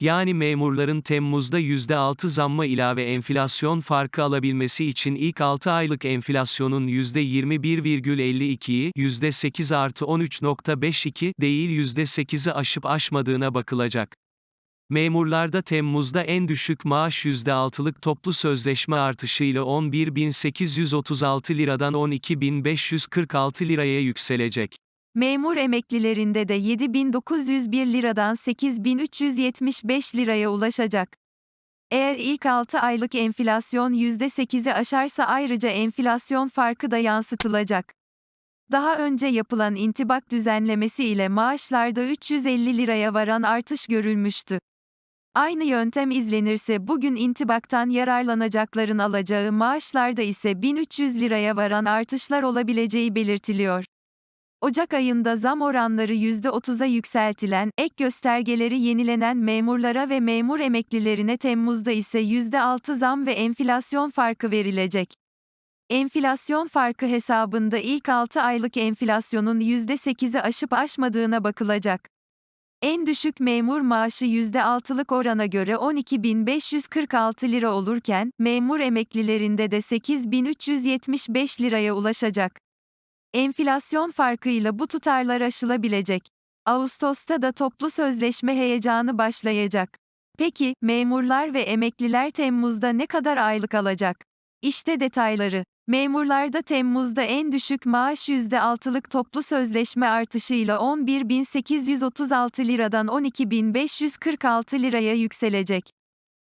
Yani memurların Temmuz'da %6 zamma ilave enflasyon farkı alabilmesi için ilk 6 aylık enflasyonun %21,52'yi, %8 artı 13.52 değil %8'i aşıp aşmadığına bakılacak. Memurlarda Temmuz'da en düşük maaş %6'lık toplu sözleşme artışıyla 11.836 liradan 12.546 liraya yükselecek. Memur emeklilerinde de 7901 liradan 8375 liraya ulaşacak. Eğer ilk 6 aylık enflasyon %8'i aşarsa ayrıca enflasyon farkı da yansıtılacak. Daha önce yapılan intibak düzenlemesi ile maaşlarda 350 liraya varan artış görülmüştü. Aynı yöntem izlenirse bugün intibaktan yararlanacakların alacağı maaşlarda ise 1300 liraya varan artışlar olabileceği belirtiliyor. Ocak ayında zam oranları %30'a yükseltilen, ek göstergeleri yenilenen memurlara ve memur emeklilerine Temmuz'da ise %6 zam ve enflasyon farkı verilecek. Enflasyon farkı hesabında ilk 6 aylık enflasyonun %8'i aşıp aşmadığına bakılacak. En düşük memur maaşı %6'lık orana göre 12.546 lira olurken, memur emeklilerinde de 8.375 liraya ulaşacak. Enflasyon farkıyla bu tutarlar aşılabilecek. Ağustos'ta da toplu sözleşme heyecanı başlayacak. Peki, memurlar ve emekliler Temmuz'da ne kadar aylık alacak? İşte detayları. Memurlarda Temmuz'da en düşük maaş %6'lık toplu sözleşme artışıyla 11.836 liradan 12.546 liraya yükselecek.